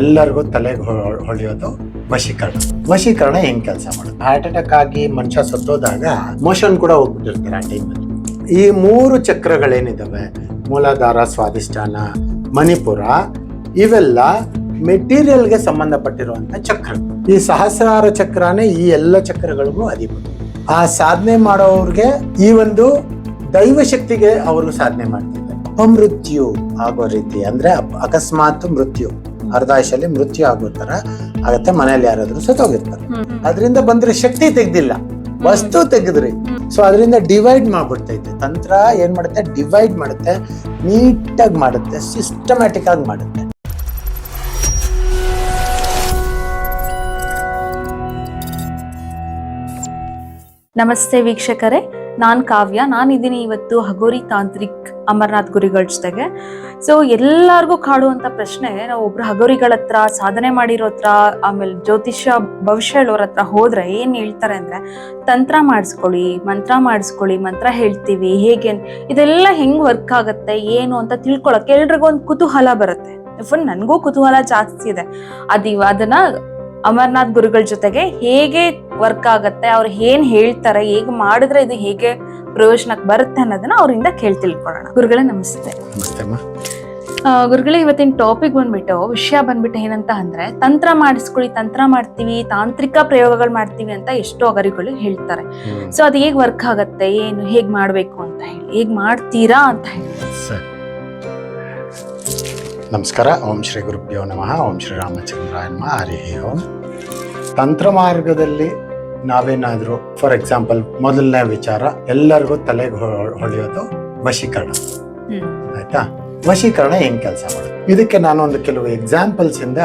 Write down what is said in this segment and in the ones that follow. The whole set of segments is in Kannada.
ಎಲ್ಲರಿಗೂ ತಲೆಗೆ ಹೊಳೆಯೋದು ವಶೀಕರಣ. ವಶೀಕರಣ ಹೆಂಗ್ ಕೆಲಸ ಮಾಡುತ್ತೆ ಹಾರ್ಟ್ ಅಟ್ಯಾಕ್ ಆಗಿ ಮನುಷ್ಯ ಸತ್ತೋದಾಗ ಮೋಷನ್ ಕೂಡ ಹೋಗ್ಬಿಟ್ಟಿರ್ತಾರೆ ಆ ಟೈಮಲ್ಲಿ ಈ ಮೂರು ಚಕ್ರಗಳೇನಿದಾವೆ? ಮೂಲಾಧಾರ ಸ್ವಾದಿಷ್ಠಾನ ಮಣಿಪುರ, ಇವೆಲ್ಲ ಮೆಟೀರಿಯಲ್ಗೆ ಸಂಬಂಧಪಟ್ಟಿರುವಂತ ಚಕ್ರ. ಈ ಸಹಸ್ರಾರ ಚಕ್ರನೇ ಈ ಎಲ್ಲ ಚಕ್ರಗಳಿಗೂ ಅಧಿಪತಿ ಆ ಸಾಧನೆ ಮಾಡೋರ್ಗೆ ಈ ಒಂದು ದೈವ ಶಕ್ತಿಗೆ ಅವರು ಸಾಧನೆ ಮಾಡ್ತಿದ್ದಾರೆ. ಅಪಮೃತ್ಯು ಆಗೋ ರೀತಿ ಅಂದ್ರೆ ಅಕಸ್ಮಾತ್ ಮೃತ್ಯು. ಅರ್ಧಾಯುಷಲ್ಲಿ ಮೃತ್ಯು ಆಗೋ ತರ ಆಗತ್ತೆ. ಮನೇಲಿ ಯಾರಾದ್ರೂ ಸತ್ತೋಗಿರ್ತಾರೆ. ಅದರಿಂದ ಬಂದ್ರೆ ಶಕ್ತಿ ತೆಗ್ದಿಲ್ಲ. ವಸ್ತು ತೆಗೆದ್ರಿ. ಸೊ ಅದರಿಂದ ಡಿವೈಡ್ ಮಾಡ್ಬಿಡ್ತೈತೆ. ತಂತ್ರ ಏನ್ ಮಾಡುತ್ತೆ? ಡಿವೈಡ್ ಮಾಡುತ್ತೆ. ನೀಟಾಗಿ ಮಾಡುತ್ತೆ. ಸಿಸ್ಟಮ್ಯಾಟಿಕ್ ಆಗಿ ಮಾಡುತ್ತೆ. ನಮಸ್ತೆ ವೀಕ್ಷಕರೇ. ನಾನು ಕಾವ್ಯ ನಾನಿದ್ದೀನಿ ಇವತ್ತು ಹಗೋರಿ ತಾಂತ್ರಿಕ್ ಅಮರ್ನಾಥ್ ಗುರಿಗಳ ಜೊತೆಗೆ. ಸೊ ಎಲ್ಲಾರ್ಗೂ ಕಾಡುವಂತ ಪ್ರಶ್ನೆ, ನಾವು ಒಬ್ರು ಹಗೋರಿಗಳ ಹತ್ರ, ಸಾಧನೆ ಮಾಡಿರೋ ಹತ್ರ, ಆಮೇಲೆ ಜ್ಯೋತಿಷ್ಯ ಭವಿಷ್ಯ ಹೇಳೋರ ಹತ್ರ ಹೋದ್ರೆ ಏನ್ ಹೇಳ್ತಾರೆ ಅಂದ್ರೆ, ತಂತ್ರ ಮಾಡಿಸ್ಕೊಳ್ಳಿ, ಮಂತ್ರ ಮಾಡಿಸ್ಕೊಳ್ಳಿ, ಮಂತ್ರ ಹೇಳ್ತೀವಿ, ಹೇಗೆ ಇದೆಲ್ಲ ಹೆಂಗ್ ವರ್ಕ್ ಆಗತ್ತೆ, ಏನು ಅಂತ ತಿಳ್ಕೊಳಕ್ಕೆ ಎಲ್ರಿಗೂ ಒಂದು ಕುತೂಹಲ ಬರುತ್ತೆ. ಫುಲ್ ನನಗೂ ಕುತೂಹಲ ಜಾಸ್ತಿ ಇದೆ. ಅದಿವ ಅದನ್ನ ಅಮರನಾಥ್ ಗುರುಗಳ ಜೊತೆಗೆ ಹೇಗೆ ವರ್ಕ್ ಆಗತ್ತೆ ಅವ್ರು ಏನ್ ಹೇಳ್ತಾರೆ ಹೇಗೆ ಮಾಡಿದ್ರೆ ಇದು ಹೇಗೆ ಪ್ರಯೋಜನಕ್ಕೆ ಬರುತ್ತೆ ಅನ್ನೋದನ್ನ ಅವರಿಂದ ಕೇಳಿ ತಿಳ್ಕೊಳ್ಳೋಣ. ಗುರುಗಳೇ ನಮಸ್ತೆ. ಗುರುಗಳೇ ಇವತ್ತಿನ ಟಾಪಿಕ್ ಬಂದ್ಬಿಟ್ಟು ವಿಷಯ ಬಂದ್ಬಿಟ್ಟು ಏನಂತ ಅಂದ್ರೆ ತಂತ್ರ ಮಾಡಿಸ್ಕೊಳ್ಳಿ ತಂತ್ರ ಮಾಡ್ತೀವಿ ತಾಂತ್ರಿಕ ಪ್ರಯೋಗಗಳು ಮಾಡ್ತೀವಿ ಅಂತ ಎಷ್ಟೋ ಅಗರಿಗಳು ಹೇಳ್ತಾರೆ. ಸೊ ಅದು ಹೇಗೆ ವರ್ಕ್ ಆಗತ್ತೆ ಏನು ಹೇಗ್ ಮಾಡ್ಬೇಕು ಅಂತ ಹೇಳಿ ಹೇಗ್ ಮಾಡ್ತೀರಾ ಅಂತ ಹೇಳಿ. ಸರಿ. ನಮಸ್ಕಾರ ಓಂ ಶ್ರೀ ಗುರುಭ್ಯೋ ನಮಃ ಓಂ ಶ್ರೀ ರಾಮಚಂದ್ರಾಯ ನಮಃ ಹರಿ ಓಂ. ತಂತ್ರ ಮಾರ್ಗದಲ್ಲಿ ನಾವೇನಾದರೂ ಫಾರ್ ಎಕ್ಸಾಂಪಲ್ ಮೊದಲನೇ ವಿಚಾರ ಎಲ್ಲರಿಗೂ ತಲೆಗೆ ಹೊಳೆಯೋದು ವಶೀಕರಣ. ಆಯ್ತಾ? ವಶೀಕರಣ ಏನು ಕೆಲಸ ಮಾಡುತ್ತೆ ಇದಕ್ಕೆ ನಾನು ಒಂದು ಕೆಲವು ಎಕ್ಸಾಂಪಲ್ಸ್ ಇಂದ.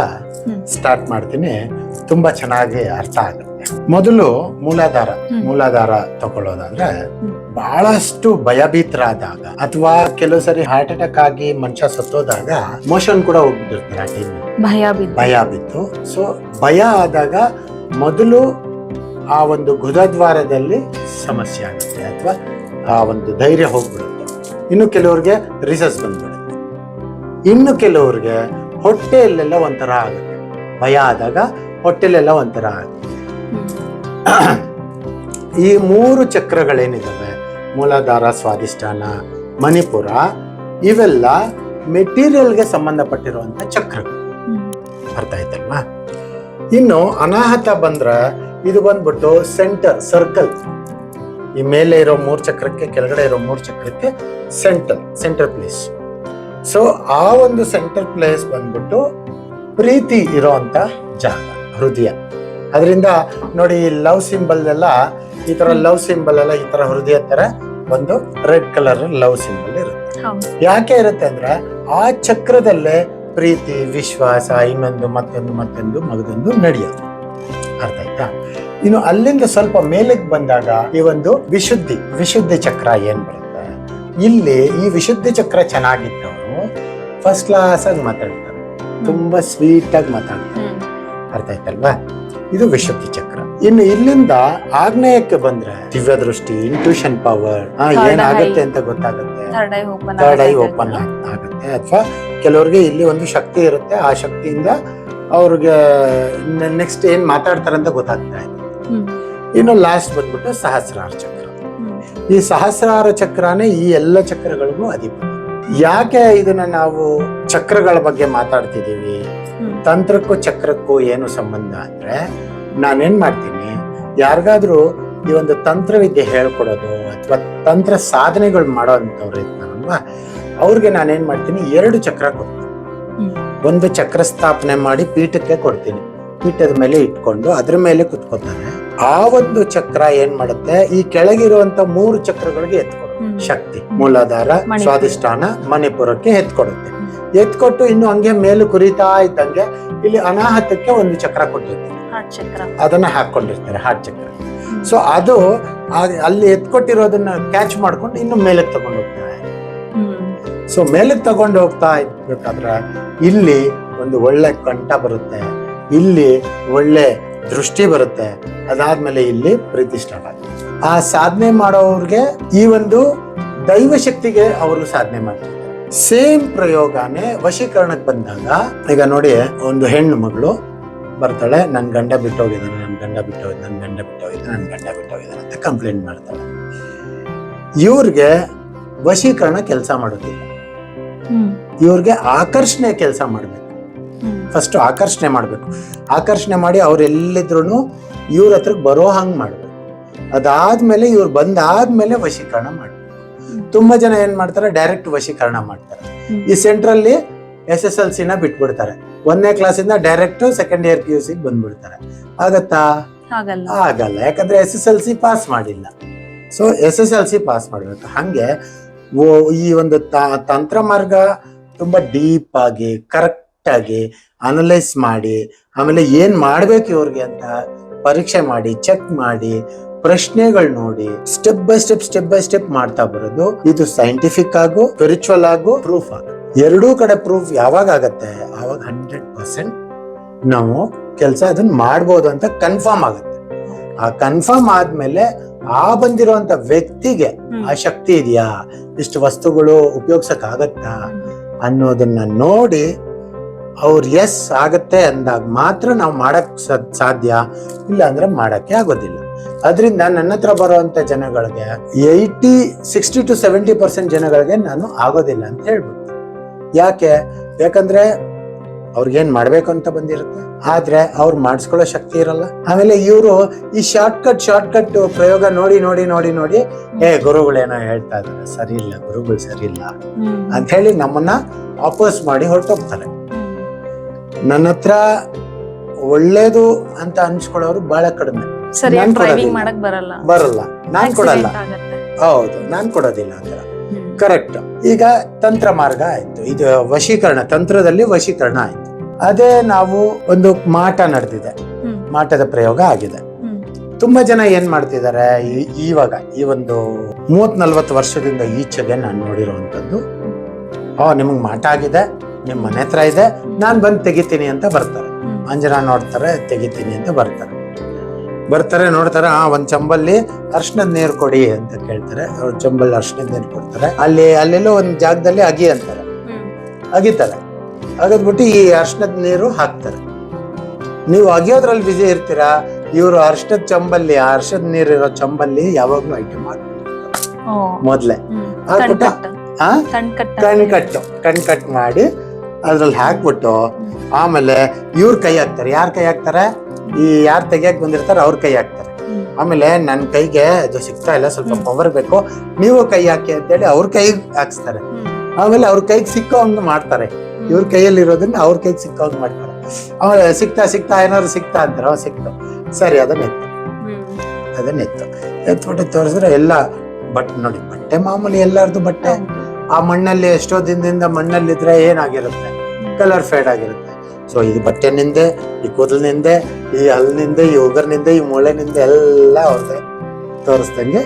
ಸ್ಟಾರ್ಟ್ ಮಾಡ್ತೀನಿ. ತುಂಬಾ ಚೆನ್ನಾಗಿ ಅರ್ಥ ಆಗುತ್ತೆ. ಮೊದಲು ಮೂಲಾಧಾರ. ಮೂಲಾಧಾರ ತಗೊಳ್ಳೋದಾದ್ರೆ. ಬಹಳಷ್ಟು ಭಯಭೀತರಾದಾಗ ಅಥವಾ ಕೆಲವು ಸರಿ ಹಾರ್ಟ್ ಅಟ್ಯಾಕ್ ಆಗಿ ಮನುಷ್ಯ ಸತ್ತೋದಾಗ ಮೋಷನ್ ಕೂಡ ಹೋಗ್ಬಿಟ್ಟಿರ್ತಾರೆ ಭಯ ಬಿತ್ತು ಸೊ ಭಯ ಆದಾಗ ಮೊದಲು ಆ ಒಂದು ಗುದದ್ವಾರದಲ್ಲಿ ಸಮಸ್ಯೆ ಆಗುತ್ತೆ ಅಥವಾ ಆ ಒಂದು ಧೈರ್ಯ ಹೋಗ್ಬಿಡುತ್ತೆ. ಇನ್ನು ಕೆಲವ್ರಿಗೆ ರಿಸಸ್ ಬಂದ್ಬಿಡುತ್ತೆ. ಇನ್ನು ಕೆಲವ್ರಿಗೆ ಹೊಟ್ಟೆಯಲ್ಲೆಲ್ಲ ಒಂಥರ ಆಗುತ್ತೆ. ಭಯ ಆದಾಗ ಹೊಟ್ಟೆಲೆಲ್ಲ ಒಂಥರ ಆಗುತ್ತೆ. ಈ ಮೂರು ಚಕ್ರಗಳೇನಿದ್ದಾವೆ ಮೂಲಾಧಾರ ಸ್ವಾದಿಷ್ಠಾನ ಮಣಿಪುರ ಇವೆಲ್ಲ ಮೆಟೀರಿಯಲ್ಗೆ ಸಂಬಂಧಪಟ್ಟಿರುವಂಥ ಚಕ್ರಗಳು. ಬರ್ತಾ ಆಯ್ತಲ್ವಾ? ಇನ್ನು ಅನಾಹತ ಬಂದ್ರೆ ಇದು ಬಂದ್ಬಿಟ್ಟು ಸೆಂಟರ್ ಸರ್ಕಲ್ ಈ ಮೇಲೆ ಇರೋ ಮೂರು ಚಕ್ರಕ್ಕೆ ಕೆಳಗಡೆ ಇರೋ ಮೂರು ಚಕ್ರಕ್ಕೆ ಸೆಂಟರ್ ಸೆಂಟರ್ ಪ್ಲೇಸ್ ಸೊ ಆ ಒಂದು ಸೆಂಟರ್ ಪ್ಲೇಸ್ ಬಂದ್ಬಿಟ್ಟು ಪ್ರೀತಿ ಇರೋಂತ ಜಾಗ ಹೃದಯ. ಅದರಿಂದ ನೋಡಿ ಲವ್ ಸಿಂಬಲ್ ಎಲ್ಲ ಈ ತರ ಲವ್ ಸಿಂಬಲ್ ಎಲ್ಲ ಈ ತರ ಹೃದಯ ತರ ಒಂದು ರೆಡ್ ಕಲರ್ ಲವ್ ಸಿಂಬಲ್ ಇರುತ್ತೆ. ಯಾಕೆ ಇರುತ್ತೆ ಅಂದ್ರೆ ಆ ಚಕ್ರದಲ್ಲೇ ಪ್ರೀತಿ ವಿಶ್ವಾಸ ಇನ್ನೊಂದು ಮತ್ತೊಂದು ಮತ್ತೊಂದು ಮಗದೊಂದು ನಡೆಯೋದು ಅರ್ಥ ಆಯ್ತಾ? ಇನ್ನು ಅಲ್ಲಿಂದ ಸ್ವಲ್ಪ ಮೇಲಕ್ಕೆ ಬಂದಾಗ ಈ ಒಂದು ವಿಶುದ್ಧಿ ವಿಶುದ್ಧಿ ಚಕ್ರ ಏನ್ ಬರುತ್ತೆ? ಇಲ್ಲಿ ಈ ವಿಶುದ್ಧಿ ಚಕ್ರ ಚೆನ್ನಾಗಿದ್ದವರು ಫಸ್ಟ್ ಕ್ಲಾಸ್ ಆಗಿ ಮಾತಾಡ್ತಾರೆ. ತುಂಬಾ ಸ್ವೀಟ್ ಆಗಿ ಮಾತಾಡ್ತಾರೆ. ಅರ್ಥ ಆಯ್ತಲ್ವಾ? ಇದು ವಿಶುದ್ಧಿ ಚಕ್ರ. ಇನ್ನು ಇಲ್ಲಿಂದ ಆಗ್ನೇಯಕ್ಕೆ ಬಂದ್ರೆ ದಿವ್ಯ ದೃಷ್ಟಿ ಇಂಟ್ಯೂಷನ್ ಪವರ್ ಏನಾಗುತ್ತೆ ಅಂತ ಗೊತ್ತಾಗುತ್ತೆ? ಥರ್ಡ್ ಐ ಓಪನ್ ಆಗುತ್ತೆ. ಅಥವಾ ಕೆಲವ್ರಿಗೆ ಇಲ್ಲಿ ಒಂದು ಶಕ್ತಿ ಇರುತ್ತೆ. ಆ ಶಕ್ತಿಯಿಂದ ಅವ್ರಿಗೆ ನೆಕ್ಸ್ಟ್ ಏನ್ ಮಾತಾಡ್ತಾರೆ ಅಂತ ಗೊತ್ತಾಗ್ತಾ ಇದೆ ಇನ್ನು ಲಾಸ್ಟ್ ಬಂದ್ಬಿಟ್ಟು ಸಹಸ್ರಾರ ಚಕ್ರ. ಈ ಸಹಸ್ರಾರ ಚಕ್ರನೇ ಈ ಎಲ್ಲ ಚಕ್ರಗಳಿಗೂ ಅಧಿಪತಿ. ಯಾಕೆ ಇದನ್ನ ನಾವು ಚಕ್ರಗಳ ಬಗ್ಗೆ ಮಾತಾಡ್ತಿದ್ದೀವಿ? ತಂತ್ರಕ್ಕೂ ಚಕ್ರಕ್ಕೂ ಏನು ಸಂಬಂಧ ಅಂದ್ರೆ ನಾನೇನ್ ಮಾಡ್ತೀನಿ? ಯಾರಿಗಾದ್ರೂ ಈ ಒಂದು ತಂತ್ರವಿದ್ಯೆ ಹೇಳ್ಕೊಡೋದು ಅಥವಾ ತಂತ್ರ ಸಾಧನೆಗಳು ಮಾಡೋ ಇರ್ತಾರಲ್ವಾ ಅವ್ರಿಗೆ ನಾನೇನ್ ಮಾಡ್ತೀನಿ ಎರಡು ಚಕ್ರ ಕೊಡ್ತೀನಿ. ಒಂದು ಚಕ್ರ ಸ್ಥಾಪನೆ ಮಾಡಿ ಪೀಠಕ್ಕೆ ಕೊಡ್ತೀನಿ. ಪೀಠದ ಮೇಲೆ ಇಟ್ಕೊಂಡು ಅದ್ರ ಮೇಲೆ ಕುತ್ಕೋತಾರೆ ಆ ಒಂದು ಚಕ್ರ ಏನ್ ಮಾಡುತ್ತೆ ಈ ಕೆಳಗಿರುವಂತ ಮೂರು ಚಕ್ರಗಳಿಗೆ ಎತ್ಕೊಡುತ್ತೆ. ಶಕ್ತಿ ಮೂಲಾಧಾರ ಸ್ವಾದಿಷ್ಟಾನ ಸ್ವಾದಿಷ್ಠಾನ ಮಣಿಪುರಕ್ಕೆ ಎತ್ಕೊಡುತ್ತೆ. ಎತ್ಕೊಟ್ಟು ಇನ್ನು ಹಂಗೆ ಮೇಲೆ ಕುರಿತಾ ಇದ್ದಂಗೆ ಇಲ್ಲಿ ಅನಾಹತಕ್ಕೆ ಒಂದು ಚಕ್ರ ಕೊಟ್ಟಿರ್ತಾರೆ. ಅದನ್ನ ಹಾಕೊಂಡಿರ್ತಾರೆ ಹಾಟ್ ಚಕ್ರ. ಸೊ ಅದು ಅಲ್ಲಿ ಎತ್ಕೊಟ್ಟಿರೋದನ್ನ ಕ್ಯಾಚ್ ಮಾಡ್ಕೊಂಡು ಇನ್ನು ಮೇಲೆ ತಗೊಂಡು ಹೋಗ್ತಾರೆ ಸೊ ಮೇಲಕ್ಕೆ ತಗೊಂಡು ಹೋಗ್ತಾ ಇರ್ಬೇಕಾದ್ರೆ ಇಲ್ಲಿ ಒಂದು ಒಳ್ಳೆ ಕಂಠ ಬರುತ್ತೆ. ಇಲ್ಲಿ ಒಳ್ಳೆ ದೃಷ್ಟಿ ಬರುತ್ತೆ. ಅದಾದ್ಮೇಲೆ ಇಲ್ಲಿ ಪ್ರೀತಿ ಆ ಸಾಧನೆ ಮಾಡೋರ್ಗೆ ಈ ಒಂದು ದೈವ ಶಕ್ತಿಗೆ ಅವರು ಸಾಧನೆ ಮಾಡ್ತಾರೆ. ಸೇಮ್ ಪ್ರಯೋಗನೇ ವಶೀಕರಣಕ್ಕೆ ಬಂದಾಗ, ಈಗ ನೋಡಿ, ಒಂದು ಹೆಣ್ಣು ಮಗಳು ಬರ್ತಾಳೆ ನನ್ನ ಗಂಡ ಬಿಟ್ಟೋಗಿದ್ದಾನೆ ನನ್ನ ಗಂಡ ಬಿಟ್ಟೋಗಿದ್ದ ನನ್ನ ಗಂಡ ಬಿಟ್ಟೋಗಿದ್ದಾನೆ ನನ್ನ ಗಂಡ ಬಿಟ್ಟೋಗಿದ್ದಾನೆ ಅಂತ ಕಂಪ್ಲೇಂಟ್ ಮಾಡ್ತಾಳೆ. ಇವ್ರಿಗೆ ವಶೀಕರಣ ಕೆಲಸ ಮಾಡೋದಿಲ್ಲ. ಇವ್ರಿಗೆ ಆಕರ್ಷಣೆ ಕೆಲಸ ಮಾಡಬೇಕು. ಫಸ್ಟ್ ಆಕರ್ಷಣೆ ಮಾಡಬೇಕು. ಆಕರ್ಷಣೆ ಮಾಡಿ ಅವ್ರು ಎಲ್ಲಿದ್ರು ಇವ್ರ ಹತ್ರ ಬರೋ ಹಂಗೆ ಮಾಡಬೇಕು. ಅದಾದ್ಮೇಲೆ ಇವ್ರು ಬಂದಾದ್ಮೇಲೆ ವಶೀಕರಣ ಮಾಡಬೇಕು. ತುಂಬಾ ಜನ ಏನ್ ಮಾಡ್ತಾರೆ? ಡೈರೆಕ್ಟ್ ವಶೀಕರಣ ಮಾಡ್ತಾರೆ. ಈ ಸೆಂಟ್ರಲ್ಲಿ ಎಸ್ ಎಸ್ ಎಲ್ ಸಿನ ಬಿಟ್ಬಿಡ್ತಾರೆ. ಒಂದನೇ ಕ್ಲಾಸಿಂದ direct second year P U C ಬಂದ್ಬಿಡ್ತಾರೆ. ಆಗತ್ತಾ? ಆಗಲ್ಲ. ಯಾಕಂದ್ರೆ S S L C pass ಮಾಡಿಲ್ಲ. So S S L C pass ಮಾಡ್ಬೇಕು. ಹಂಗೆ ಈ ಒಂದು ತಂತ್ರ ಮಾರ್ಗ ತುಂಬಾ ಡೀಪ್ ಆಗಿ ಕರೆಕ್ಟ್ ಆಗಿ ಅನಲೈಸ್ ಮಾಡಿ, ಆಮೇಲೆ ಏನ್ ಮಾಡ್ಬೇಕು ಇವ್ರಿಗೆ ಅಂತ ಪರೀಕ್ಷೆ ಮಾಡಿ ಚೆಕ್ ಮಾಡಿ, ಪ್ರಶ್ನೆಗಳು ನೋಡಿ step by step step by step ಮಾಡ್ತಾ ಬರೋದು. ಇದು ಸೈಂಟಿಫಿಕ್ ಆಗು ಸ್ಪಿರಿಚುವಲ್ ಆಗು ಪ್ರೂಫ್ ಆಗು. ಎರಡೂ ಕಡೆ ಪ್ರೂಫ್ ಯಾವಾಗ ಆಗತ್ತೆ? ಆವಾಗ ಹಂಡ್ರೆಡ್ ಪರ್ಸೆಂಟ್ ನಾವು ಕೆಲಸ ಅದನ್ನ ಮಾಡ್ಬೋದು ಅಂತ ಕನ್ಫರ್ಮ್ ಆಗುತ್ತೆ. ಆ ಕನ್ಫರ್ಮ್ ಆದ್ಮೇಲೆ ಆ ಬಂದಿರುವಂತ ವ್ಯಕ್ತಿಗೆ ಆ ಶಕ್ತಿ ಇದೆಯಾ? ಇಷ್ಟು ವಸ್ತುಗಳು ಉಪಯೋಗಿಸಕ್ ಆಗತ್ತಾ ಅನ್ನೋದನ್ನ ನೋಡಿ ಅವ್ರು ಎಸ್ ಆಗತ್ತೆ ಅಂದಾಗ ಮಾತ್ರ ನಾವು ಮಾಡಕ್ ಸಾಧ್ಯ. ಇಲ್ಲ ಅಂದ್ರೆ ಮಾಡಕ್ಕೆ ಆಗೋದಿಲ್ಲ. ಅದರಿಂದ ನನ್ನ ಹತ್ರ ಬರುವಂತ ಜನಗಳಿಗೆ eighty sixty to seventy percent ಜನಗಳಿಗೆ ನಾನು ಆಗೋದಿಲ್ಲ ಅಂತ ಹೇಳ್ಬಿಟ್ಟು. ಯಾಕೆ? ಯಾಕಂದ್ರೆ ಅವ್ರಿಗೇನ್ ಮಾಡ್ಬೇಕು ಅಂತ ಬಂದಿರುತ್ತೆ. ಆದ್ರೆ ಅವ್ರು ಮಾಡಿಸ್ಕೊಳ್ಳೋ ಶಕ್ತಿ ಇರಲ್ಲ. ಆಮೇಲೆ ಇವರು ಈ ಶಾರ್ಟ್ ಕಟ್ ಶಾರ್ಟ್ ಕಟ್ ಪ್ರಯೋಗ ನೋಡಿ ನೋಡಿ ನೋಡಿ ನೋಡಿ ಏ ಗುರುಗಳೇನೋ ಹೇಳ್ತಾ ಇದಾರೆ ಸರಿ ಇಲ್ಲ ಗುರುಗಳು ಸರಿ ಇಲ್ಲ ಅಂತ ಹೇಳಿ ನಮ್ಮನ್ನ ವಾಪಸ್ ಮಾಡಿ ಹೊರಟೋಗ್ತಾರೆ. ನನ್ನ ಹತ್ರ ಒಳ್ಳೇದು ಅಂತ ಅನ್ಸ್ಕೊಳ್ಳೋರು ಬಹಳ ಕಡಿಮೆ. ಬರಲ್ಲ. ಬರಲ್ಲ. ನಾನ್ ಕೊಡಲ್ಲ. ಹೌದು ನಾನ್ ಕೊಡೋದಿಲ್ಲ ಆ ಥರ. ಹ್ಮ್. ಕರೆಕ್ಟ್ ಈಗ ತಂತ್ರ ಮಾರ್ಗ ಆಯ್ತು. ಇದು ವಶೀಕರಣ ತಂತ್ರದಲ್ಲಿ ವಶೀಕರಣ ಆಯ್ತು. ಅದೇ ನಾವು ಒಂದು ಮಾಟ ನಡೆದಿದೆ. ಮಾಟದ ಪ್ರಯೋಗ ಆಗಿದೆ. ತುಂಬಾ ಜನ ಏನ್ ಮಾಡ್ತಿದ್ದಾರೆ? ಇವಾಗ ಈ ಒಂದು ಮೂವತ್ ನಲ್ವತ್ತು ವರ್ಷದಿಂದ ಈಚೆಗೆ ನಾನು ನೋಡಿರುವಂತದ್ದು ಓ ನಿಮಗೆ ಮಾಟ ಆಗಿದೆ ನಿಮ್ಮ ಮನೆ ಹತ್ರ ಇದೆ ನಾನು ಬಂದು ತೆಗಿತೀನಿ ಅಂತ ಬರ್ತಾರೆ. ಅಂಜನ ನೋಡ್ತಾರೆ ತೆಗಿತೀನಿ ಅಂತ ಬರ್ತಾರೆ. ಬರ್ತಾರೆ ನೋಡ್ತಾರೆ ಆ ಒಂದ್ ಚಂಬಲ್ಲಿ ಅರ್ಶನದ ನೀರು ಕೊಡಿ ಅಂತ ಕೇಳ್ತಾರೆ. ಅವ್ರ ಚಂಬಲ್ಲಿ ಅರ್ಶನದ ನೀರು ಕೊಡ್ತಾರೆ. ಅಲ್ಲಿ ಅಲ್ಲೆಲ್ಲೋ ಒಂದ್ ಜಾಗದಲ್ಲಿ ಅಗಿ ಅಂತಾರೆ. ಅಗಿತಾರೆ. ಅಗದ್ಬಿಟ್ಟು ಈ ಅರ್ಶನದ ನೀರು ಹಾಕ್ತಾರೆ. ನೀವು ಅಗಿಯೋದ್ರಲ್ಲಿ ಬಿಸಿ ಇರ್ತೀರಾ? ಇವರು ಅರ್ಶನದ ಚಂಬಲ್ಲಿ ಆ ಅರ್ಶದ ಇರೋ ಚಂಬಲ್ಲಿ ಯಾವಾಗ್ಲೂ ಐಟಮ್ ಹಾಕ್ಬಿಟ್ಟಿರ್ತಾರೆ ಮೊದ್ಲೆ. ಹಾಕ್ಬಿಟ್ಟು ಕಣ್ಕಟ್ಟು. ಆ? ಕಣ್ಕಟ್ಟು. ಕಣ್ ಕಟ್ಟು ಕಣ್ ಕಟ್ ಮಾಡಿ ಅದ್ರಲ್ಲಿ ಹಾಕ್ಬಿಟ್ಟು ಆಮೇಲೆ ಇವ್ರ ಕೈ ಹಾಕ್ತಾರೆ. ಯಾರ ಕೈ ಹಾಕ್ತಾರೆ? ಈ ಯಾರು ತೆಗಿಯಕ್ ಬಂದಿರ್ತಾರೆ ಅವ್ರ ಕೈ ಹಾಕ್ತಾರೆ. ಆಮೇಲೆ ನನ್ನ ಕೈಗೆ ಅದು ಸಿಗ್ತಾ ಇಲ್ಲ ಸ್ವಲ್ಪ. ಪವರ್ ಬೇಕು ನೀವು ಕೈ ಹಾಕಿ ಅಂತೇಳಿ ಅವ್ರ ಕೈಗೆ ಹಾಕ್ಸ್ತಾರೆ. ಆಮೇಲೆ ಅವ್ರ ಕೈಗೆ ಸಿಕ್ಕೋ ಹಂಗೆ ಮಾಡ್ತಾರೆ. ಇವ್ರ ಕೈಯಲ್ಲಿ ಇರೋದನ್ನ ಅವ್ರ ಕೈಗೆ ಸಿಕ್ಕೋ ಹಂಗ ಮಾಡ್ತಾರೆ. ಆಮೇಲೆ ಸಿಗ್ತಾ ಸಿಗ್ತಾ ಏನಾದ್ರು ಸಿಗ್ತಾ ಅಂತಾರೆ ಅವ್ ಸಿಕ್ತು. ಸರಿ ಅದನ್ನ ಎತ್ತು. ಅದನ್ನ ಎತ್ತು. ಎತ್ಬಿಟ್ಟು ತೋರಿಸಿದ್ರೆ ಎಲ್ಲ ಬಟ್ ನೋಡಿ ಬಟ್ಟೆ ಮಾಮೂಲಿ ಎಲ್ಲಾರ್ದು ಬಟ್ಟೆ. ಆ ಮಣ್ಣಲ್ಲಿ ಎಷ್ಟೋ ದಿನದಿಂದ ಮಣ್ಣಲ್ಲಿದ್ರೆ ಏನಾಗಿರುತ್ತೆ? ಕಲರ್ ಫೇಡ್ ಆಗಿರುತ್ತೆ. ಸೊ ಇದು ಬಟ್ಟೆ ನಿಂದೆ ಈ ಕೂದಲಿನಿಂದೆ ಈ ಹಲ್ಲಿನಿಂದ ಈ ಉಗರ್ನಿಂದ ಈ ಮೊಳೆನಿಂದ ಎಲ್ಲ ಅವ್ರದ್ದು ತೋರಿಸ್ದಂಗೆ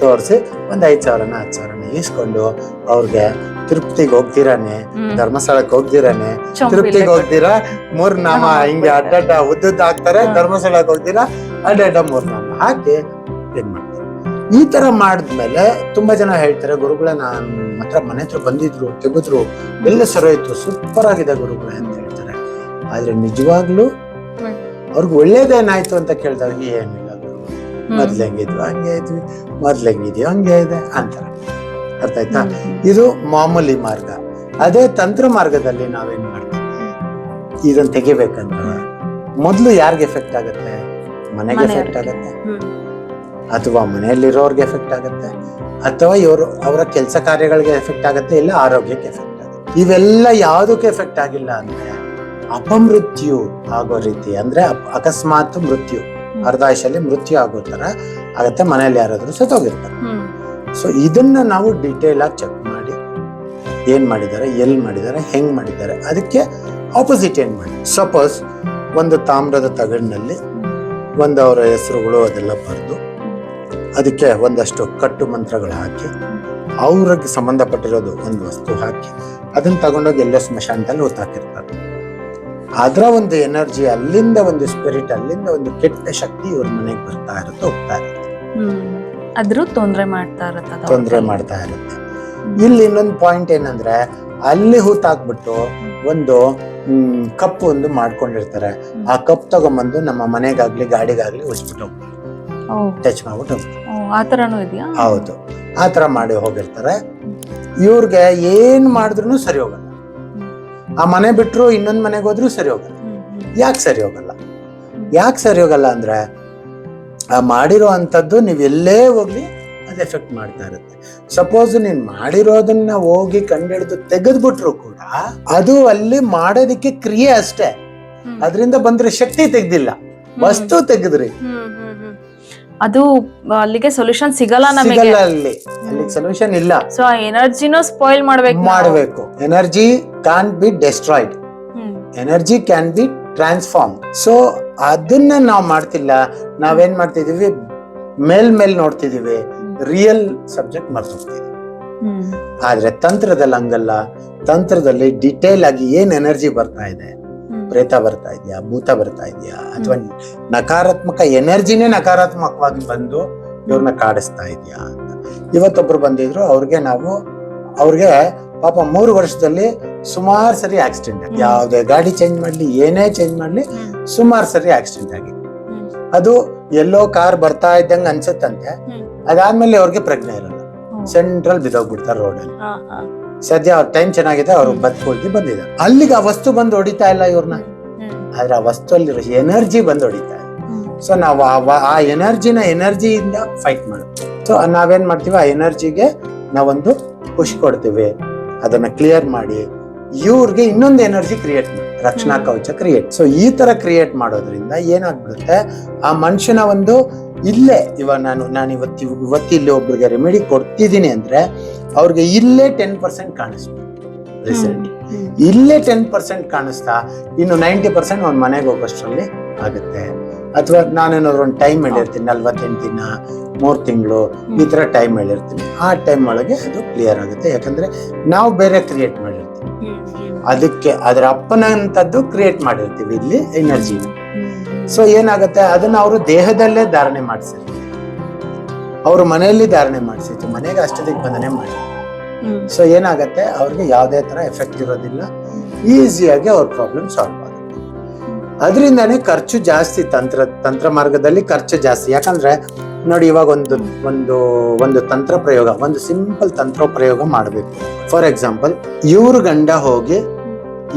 ತೋರಿಸಿ ಒಂದ್ ಐದ್ ಸಾವಿರನ ಹತ್ತು ಸಾವಿರನ ಈಸ್ಕೊಂಡು ಅವ್ರಿಗೆ ತಿರುಪ್ತಿಗೆ ಹೋಗ್ತಿರಾನೆ ಧರ್ಮಸ್ಥಳಕ್ ಧರ್ಮಸ್ಥಳಕ್ಕೆ ಹೋಗ್ದಿರಾನೆ ಚೊಂಬು ತಿರುಪ್ತಿಗೆ ಹೋಗ್ದಿರಾ ಮೂರ್ ನಾಮ ಹಿಂಗೆ. ಅಡ್ಡಡ್ಡ ಉದ್ದುದ್ದ ಹಾಕ್ತಾರೆ ಧರ್ಮಸ್ಥಳಕ್ ಧರ್ಮಸ್ಥಳಕ್ಕೆ ಹೋಗ್ತೀರಾ ಅಡ್ಡಡ್ಡ ಮೂರ್ ನಾಮ ಹಾಕಿ ಏನ್ ಮಾಡ್ತಾರೆ. ಈ ತರ ಮಾಡಿದ್ಮೇಲೆ ತುಂಬಾ ಜನ ಹೇಳ್ತಾರೆ ಗುರುಗಳ ನಾನ್ ಮಾತ್ರ ಮನೆ ಹತ್ರ ಬಂದಿದ್ರು ತೆಗೆದ್ರು ಎಲ್ಲ ಸರೋಯ್ತು ಸೂಪರ್ ಆಗಿದೆ ಗುರುಗಳೇ ಅಂತ ಹೇಳ್ತಾರೆ ಆದ್ರೆ ನಿಜವಾಗ್ಲೂ. ಅವ್ರಿಗೆ ಒಳ್ಳೇದೇನಾಯ್ತು ಅಂತ ಕೇಳಿದಾಗ ಏನಿಲ್ಲ. ಮೊದ್ಲು ಹೆಂಗಿದ್ವು ಹಂಗೆ ಇದ್ವಿ ಮೊದ್ಲು ಹೆಂಗಿದ್ಯೋ ಹಂಗೆ ಇದೆ ಅಂತಾರೆ. ಅರ್ಥ ಆಯ್ತಾ? ಇದು ಮಾಮೂಲಿ ಮಾರ್ಗ. ಅದೇ ತಂತ್ರ ಮಾರ್ಗದಲ್ಲಿ ನಾವೇನ್ ಮಾಡ್ತೀವಿ? ಇದನ್ನ ತೆಗಿಬೇಕಂದ್ರೆ ಮೊದ್ಲು ಯಾರಿಗೆ ಎಫೆಕ್ಟ್ ಆಗುತ್ತೆ? ಮನೆಗೆ. ಎಫೆಕ್ಟ್ ಆಗುತ್ತೆ. ಅಥವಾ ಮನೆಯಲ್ಲಿರೋರ್ಗೆ ಎಫೆಕ್ಟ್ ಆಗುತ್ತೆ? ಅಥವಾ ಇವರು ಅವರ ಕೆಲಸ ಕಾರ್ಯಗಳಿಗೆ ಎಫೆಕ್ಟ್ ಆಗುತ್ತೆ? ಇಲ್ಲ ಆರೋಗ್ಯಕ್ಕೆ ಎಫೆಕ್ಟ್ ಆಗುತ್ತೆ? ಇವೆಲ್ಲ ಯಾವುದಕ್ಕೆ ಎಫೆಕ್ಟ್ ಆಗಿಲ್ಲ ಅಂದ್ರೆ ಅಪಮೃತ್ಯು ಆಗೋ ರೀತಿ ಅಂದ್ರೆ ಅಪ್- ಅಕಸ್ಮಾತ್ ಮೃತ್ಯು. ಅರ್ಧಾಯುಷಲ್ಲಿ ಮೃತ್ಯು ಆಗೋ ತರ ಆಗತ್ತೆ ಮನೆಯಲ್ಲಿ ಯಾರಾದ್ರೂ ಸತ್ತೋಗಿರ್ತಾರೆ. ಸೊ ಇದನ್ನ ನಾವು ಡೀಟೇಲ್ ಆಗಿ ಚೆಕ್ ಮಾಡಿ ಏನ್ ಮಾಡಿದ್ದಾರೆ ಎಲ್ಲಿ ಮಾಡಿದ್ದಾರೆ ಹೆಂಗ್ ಮಾಡಿದ್ದಾರೆ ಅದಕ್ಕೆ ಆಪೋಸಿಟ್ ಏನ್ ಮಾಡಿ. ಸಪೋಸ್ ಒಂದು ತಾಮ್ರದ ತಗಡಿನಲ್ಲಿ ಒಂದು ಅವರ ಹೆಸರುಗಳು ಅದೆಲ್ಲ ಬರೆದು ಅದಕ್ಕೆ ಒಂದಷ್ಟು ಕಟ್ಟು ಮಂತ್ರಗಳು ಹಾಕಿ ಅವ್ರಿಗೆ ಸಂಬಂಧಪಟ್ಟಿರೋದು ಒಂದು ವಸ್ತು ಹಾಕಿ ಅದನ್ನ ತಗೊಂಡೋಗಿ ಎಲ್ಲೋ ಸ್ಮಶಾನದಲ್ಲಿ ಹೊತ್ತಾಕಿರ್ತಾರೆ ಅದರ ಒಂದು ಎನರ್ಜಿ ಅಲ್ಲಿಂದ ಒಂದು ಸ್ಪಿರಿಟ್ ಅಲ್ಲಿಂದ ಒಂದು ಕೆಟ್ಟ ಶಕ್ತಿ ಇವ್ರ ಮನೆಗೆ ಬರ್ತಾ ಇರುತ್ತೆ ಹೋಗ್ತಾ ಇರುತ್ತೆ. ಅದ್ರೂ ತೊಂದ್ರೆ ಮಾಡ್ತಾ ಇರುತ್ತೆ ತೊಂದರೆ ಮಾಡ್ತಾ ಇರುತ್ತೆ. ಇಲ್ಲಿ ಇನ್ನೊಂದು ಪಾಯಿಂಟ್ ಏನಂದ್ರೆ ಅಲ್ಲಿ ಹೂತಾಕ್ಬಿಟ್ಟು ಒಂದು ಕಪ್ ಒಂದು ಮಾಡ್ಕೊಂಡಿರ್ತಾರೆ. ಆ ಕಪ್ ತಗೊಂಬಂದು ನಮ್ಮ ಮನೆಗಾಗ್ಲಿ ಗಾಡಿಗಾಗ್ಲಿ ಉಚ್ಬಿಟ್ಟು ಹೋಗ್ತಾರೆ. ಟಚ್ ಮಾಡ್ಬಿಟ್ಟು ಹೌದು. ಆ ತರ ಮಾಡಿ ಹೋಗಿರ್ತಾರೆ. ಇವ್ರಿಗೆ ಏನ್ ಮಾಡಿದ್ರು ಸರಿ ಹೋಗಲ್ಲ. ಆ ಮನೆ ಬಿಟ್ಟರು ಇನ್ನೊಂದು ಮನೆಗೆ ಹೋದ್ರು ಸರಿ ಹೋಗಲ್ಲ. ಯಾಕೆ ಸರಿ ಹೋಗಲ್ಲ? ಯಾಕೆ ಸರಿ ಹೋಗಲ್ಲ ಅಂದ್ರೆ ಆ ಮಾಡಿರೋ ಅಂಥದ್ದು ನೀವು ಎಲ್ಲೇ ಹೋಗ್ಲಿ ಅದು ಎಫೆಕ್ಟ್ ಮಾಡ್ತಾ ಇರುತ್ತೆ. ಸಪೋಸ್ ನೀನು ಮಾಡಿರೋದನ್ನ ಹೋಗಿ ಕಂಡಿಡಿದು ತೆಗೆದ್ಬಿಟ್ರು ಕೂಡ ಅದು ಅಲ್ಲಿ ಮಾಡೋದಕ್ಕೆ ಕ್ರಿಯೆ ಅಷ್ಟೇ. ಅದರಿಂದ ಬಂದ್ರೆ ಶಕ್ತಿ ತೆಗ್ದಿಲ್ಲ. ವಸ್ತು ತೆಗೆದ್ರಿ. ಅದು ಅಲ್ಲಿಗೆ ಸೊಲ್ಯೂಷನ್ ಸಿಗಲ್ಲ ನಮಗೆ. ಸಿಗಲ್ಲ ಅಲ್ಲಿ. ಅಲ್ಲಿ ಸೊಲ್ಯೂಷನ್ ಇಲ್ಲ. ಸೊ ಆ ಎನರ್ಜಿನೂ ಸ್ಪಾಯಿಲ್ ಮಾಡ್ಬೇಕು. ಮಾಡಬೇಕು. Energy can be destroyed energy can be transform so ಅದನ್ನ ನಾವು ಮಾಡ್ತಿಲ್ಲ ನಾವೇನ್ ಮಾಡ್ತಿದೀವಿ? ಮೇಲ್ ಮೇಲ್ ನೋಡ್ತಿದೀವಿ. ರಿಯಲ್ ಸಬ್ಜೆಕ್ಟ್ ಮರ್ತೋಗ್ತಿದ್ವಿ. ಆದ್ರೆ ತಂತ್ರದಲ್ಲಿ ಹಂಗಲ್ಲ. ತಂತ್ರದಲ್ಲಿ ಡಿಟೇಲ್ ಆಗಿ ಏನ್ ಎನರ್ಜಿ ಬರ್ತಾ ಇದೆ. ಪ್ರೇತ ಬರ್ತಾ ಇದೆಯಾ ಭೂತ ಬರ್ತಾ ಇದೆಯಾ? ಅಥವಾ ನಕಾರಾತ್ಮಕ ಎನರ್ಜಿನೇ ನಕಾರಾತ್ಮಕವಾಗಿ ಬಂದು ಇವ್ರನ್ನ ಕಾಡಿಸ್ತಾ ಇದೆಯಾ ಅಂತ. ಇವತ್ತೊಬ್ರು ಬಂದಿದ್ರು ಅವ್ರಿಗೆ ನಾವು ಅವ್ರಿಗೆ ಪಾಪ ಮೂರು ವರ್ಷದಲ್ಲಿ ಸುಮಾರು ಸರಿ ಆಕ್ಸಿಡೆಂಟ್ ಆಗಿ ಯಾವುದೇ ಗಾಡಿ ಚೇಂಜ್ ಮಾಡ್ಲಿ ಏನೇ ಚೇಂಜ್ ಮಾಡ್ಲಿ ಸುಮಾರು ಸರಿ ಆಕ್ಸಿಡೆಂಟ್ ಆಗಿದೆ. ಅದು ಎಲ್ಲೋ ಕಾರ್ ಬರ್ತಾ ಇದ್ದಂಗೆ ಅನ್ಸುತ್ತಂತೆ. ಅದಾದ್ಮೇಲೆ ಅವ್ರಿಗೆ ಪ್ರಜ್ಞೆ ಇರಲ್ಲ. ಸೆಂಟ್ರಲ್ ಬಿದ್ದೋಗ್ಬಿಡ್ತಾರೆ ರೋಡಲ್ಲಿ. ಸದ್ಯ ಅವ್ರ ಟೈಮ್ ಚೆನ್ನಾಗಿದೆ ಅವ್ರು ಬದುಕೊಳ್ತಿ ಬಂದಿದ್ದಾರೆ. ಅಲ್ಲಿಗೆ ಆ ವಸ್ತು ಬಂದು ಹೊಡಿತಾ ಇಲ್ಲ ಇವ್ರನ್ನ. ಆದ್ರೆ ಆ ವಸ್ತು ಅಲ್ಲಿರೋ ಎನರ್ಜಿ ಬಂದು ಹೊಡಿತಾ ಇದೆ ಸೊ ನಾವು ಆ ಎನರ್ಜಿನ ಎನರ್ಜಿಯಿಂದ ಫೈಟ್ ಮಾಡ್ತೀವಿ ಸೊ ನಾವೇನ್ ಮಾಡ್ತೀವಿ ಆ ಎನರ್ಜಿಗೆ ನಾವೊಂದು ಖುಷಿ ಕೊಡ್ತೀವಿ. ಅದನ್ನ ಕ್ಲಿಯರ್ ಮಾಡಿ ಇವ್ರಿಗೆ ಇನ್ನೊಂದು ಎನರ್ಜಿ ಕ್ರಿಯೇಟ್ ಮಾಡಿ ರಕ್ಷಣಾ. ಕವಚ ಕ್ರಿಯೇಟ್ ಸೊ ಈ ತರ ಕ್ರಿಯೇಟ್ ಮಾಡೋದ್ರಿಂದ ಏನಾಗ್ಬಿಡುತ್ತೆ ಆ ಮನುಷ್ಯನ ಒಂದು ಇಲ್ಲೇ ಇವಾಗ ನಾನು ನಾನು ಇವತ್ತು ಇವತ್ತು ಇಲ್ಲಿ ಒಬ್ರಿಗೆ ರೆಮಿಡಿ ಕೊಡ್ತಿದ್ದೀನಿ ಅಂದ್ರೆ ಅವ್ರಿಗೆ ಇಲ್ಲೇ ಟೆನ್ ಪರ್ಸೆಂಟ್ ಕಾಣಿಸ್ಬೇಕು ರಿಸಲ್ಟ್. ಇಲ್ಲೇ ಟೆನ್ ಪರ್ಸೆಂಟ್ ಕಾಣಿಸ್ತಾ ಇನ್ನು ನೈಂಟಿ ಪರ್ಸೆಂಟ್ ಅವ್ನ ಮನೆಗೆ ಹೋಗೋಷ್ಟರಲ್ಲಿ ಆಗುತ್ತೆ. ಅಥವಾ ನಾನೇನಾದ್ರು ಒಂದು ಟೈಮ್ ಹೇಳಿರ್ತೀನಿ ನಲ್ವತ್ತೆಂಟು ದಿನ ಮೂರು ತಿಂಗಳು ಈ ಥರ ಟೈಮ್ ಹೇಳಿರ್ತೀನಿ. ಆ ಟೈಮ್ ಒಳಗೆ ಅದು ಕ್ಲಿಯರ್ ಆಗುತ್ತೆ. ಯಾಕಂದ್ರೆ ನಾವು ಬೇರೆ ಕ್ರಿಯೇಟ್ ಮಾಡಿರ್ತೀವಿ. ಅದಕ್ಕೆ ಅದರ ಅಪ್ಪನಂಥದ್ದು ಕ್ರಿಯೇಟ್ ಮಾಡಿರ್ತೀವಿ ಇಲ್ಲಿ ಎನರ್ಜಿ. ಸೊ ಏನಾಗುತ್ತೆ? ಅದನ್ನು ಅವರು ದೇಹದಲ್ಲೇ ಧಾರಣೆ ಮಾಡಿಸಿರ್ತಾರೆ. ಅವರು ಮನೆಯಲ್ಲಿ ಧಾರಣೆ ಮಾಡಿಸಿತ್ತು ಮನೆಗೆ ಅಷ್ಟೊತ್ತಿಗೆ ಬಂಧನೆ ಮಾಡಿ. ಸೊ ಏನಾಗತ್ತೆ? ಅವ್ರಿಗೆ ಯಾವುದೇ ತರ ಎಫೆಕ್ಟ್ ಇರೋದಿಲ್ಲ. ಈಸಿಯಾಗಿ ಅವ್ರ ಪ್ರಾಬ್ಲಮ್ ಸಾಲ್ವ್ ಆಗುತ್ತೆ. ಅದರಿಂದನೇ ಖರ್ಚು ಜಾಸ್ತಿ ತಂತ್ರ ತಂತ್ರ ಮಾರ್ಗದಲ್ಲಿ ಖರ್ಚು ಜಾಸ್ತಿ. ಯಾಕಂದ್ರೆ ನೋಡಿ ಇವಾಗ ಒಂದು ಒಂದು ಒಂದು ತಂತ್ರ ಪ್ರಯೋಗ ಒಂದು ಸಿಂಪಲ್ ತಂತ್ರ ಪ್ರಯೋಗ ಮಾಡಬೇಕು. ಫಾರ್ ಎಕ್ಸಾಂಪಲ್ ಇವ್ರ ಗಂಡ ಹೋಗಿ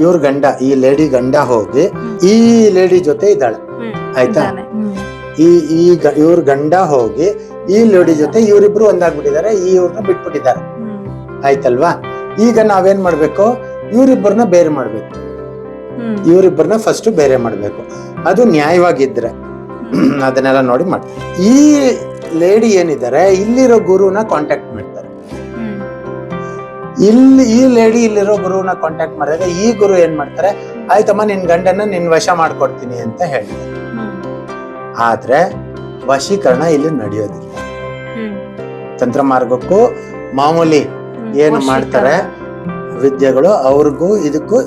ಇವ್ರ ಗಂಡ ಈ ಲೇಡಿ ಗಂಡ ಹೋಗಿ ಈ ಲೇಡಿ ಜೊತೆ ಇದ್ದಾಳೆ. ಆಯ್ತಾ? ಈ ಈ ಇವ್ರ ಗಂಡ ಹೋಗಿ ಈ ಲೇಡಿ ಜೊತೆ ಇವರಿಬ್ರು ಒಂದಾಗ್ಬಿಟ್ಟಿದ್ದಾರೆ ಈ ಇವ್ರನ್ನ ಬಿಟ್ಬಿಟ್ಟಿದ್ದಾರೆ. ಆಯ್ತಲ್ವಾ? ಈಗ ನಾವೇನ್ ಮಾಡ್ಬೇಕು? ಇವರಿಬ್ಬರನ್ನ ಬೇರೆ ಮಾಡ್ಬೇಕು. ಇವರಿಬ್ಬರನ್ನ ಫಸ್ಟ್ ಬೇರೆ ಮಾಡ್ಬೇಕು. ಅದು ನ್ಯಾಯವಾಗಿದ್ರೆ. ಅದನ್ನೆಲ್ಲ ನೋಡಿ ಮಾಡ್ತಾರೆ ಈ ಲೇಡಿ ಏನಿದ್ದಾರೆ ಇಲ್ಲಿರೋ ಗುರುನ ಕಾಂಟ್ಯಾಕ್ಟ್ ಮಾಡ್ತಾರೆ. ಇಲ್ಲಿ ಈ ಲೇಡಿ ಇಲ್ಲಿರೋ ಗುರುನ ಕಾಂಟ್ಯಾಕ್ಟ್ ಮಾಡಿದಾಗ ಈ ಗುರು ಏನ್ ಮಾಡ್ತಾರೆ? ಆಯ್ತಮ್ಮ ನಿನ್ ಗಂಡನ ನಿನ್ ವಶ ಮಾಡ್ಕೊಡ್ತೀನಿ ಅಂತ ಹೇಳ್ತಾರೆ. ಆದ್ರೆ ವಶೀಕರಣ ಇಲ್ಲಿ ನಡೆಯೋದಿಲ್ಲ. ತಂತ್ರ ಮಾರ್ಗಕ್ಕೂ ಮಾಮೂಲಿ. ಏನು ಮಾಡ್ತಾರೆ ವಿದ್ಯೆಗಳು ಅವ್ರಿಗೂ ಇದಕ್ಕೂ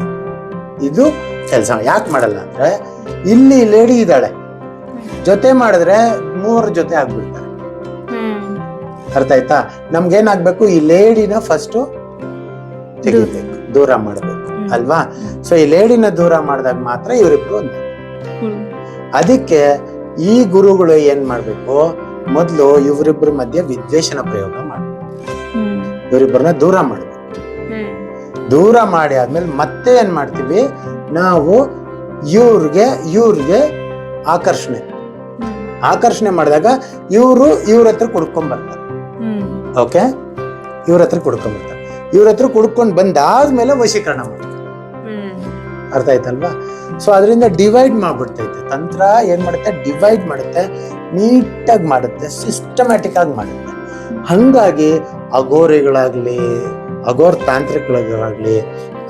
ಇದು ಕೆಲಸ ಯಾಕೆ ಮಾಡಲ್ಲ ಅಂದ್ರೆ ಇಲ್ಲಿ ಲೇಡಿ ಇದ್ದಾಳೆ. ಜೊತೆ ಮಾಡಿದ್ರೆ ಮೂರ ಜೊತೆ ಆಗ್ಬಿಡ್ತಾರೆ. ಅರ್ಥ ಆಯ್ತಾ? ನಮ್ಗೇನಾಗ್ಬೇಕು ಈ ಲೇಡಿನ ಫಸ್ಟ್ ತೆಗಿಬೇಕು ದೂರ. ಮಾಡಬೇಕು ಅಲ್ವಾ? ಸೊ ಈ ಲೇಡಿನ ದೂರ ಮಾಡಿದಾಗ ಮಾತ್ರ ಇವರಿಬ್ರು ಒಂದು. ಅದಕ್ಕೆ ಈ ಗುರುಗಳು ಏನ್ ಮಾಡ್ಬೇಕು ಮೊದಲು ಇವರಿಬ್ಬರ ಮಧ್ಯೆ ವಿದ್ವೇಷನ ಪ್ರಯೋಗ ಮಾಡ್ಬೇಕು. ಇವರಿಬ್ಬರನ್ನ ದೂರ ಮಾಡ್ಬೇಕು. ದೂರ ಮಾಡಿ ಆದ್ಮೇಲೆ ಮತ್ತೆ ಏನ್ ಮಾಡ್ತೀವಿ ನಾವು ಇವ್ರಿಗೆ ಇವ್ರಿಗೆ ಆಕರ್ಷಣೆ. ಆಕರ್ಷಣೆ ಮಾಡಿದಾಗ ಇವರು ಇವ್ರ ಹತ್ರ ಕುಡ್ಕೊಂಡ್ ಬರ್ತಾರೆ. ಓಕೆ ಇವ್ರ ಹತ್ರ ಕುಡ್ಕೊಂಡ್ ಬರ್ತಾರೆ ಇವ್ರ ಹತ್ರ ಕುಡ್ಕೊಂಡ್ ಬಂದಾದ್ಮೇಲೆ ವಶೀಕರಣ ಮಾಡ್ತಾರೆ. ಅರ್ಥ ಆಯ್ತಲ್ವಾ ಸೊ ಅದರಿಂದ ಡಿವೈಡ್ ಮಾಡ್ಬಿಡ್ತೈತೆ. ತಂತ್ರ ಏನ್ ಮಾಡುತ್ತೆ? ಡಿವೈಡ್ ಮಾಡುತ್ತೆ. ನೀಟಾಗಿ ಮಾಡುತ್ತೆ. ಸಿಸ್ಟಮ್ಯಾಟಿಕ್ ಆಗಿ ಮಾಡುತ್ತೆ. ಹಂಗಾಗಿ ಅಗೋರಿಗಳಾಗ್ಲಿ ಅಗೋರ್ ತಾಂತ್ರಿಕಗಳಾಗ್ಲಿ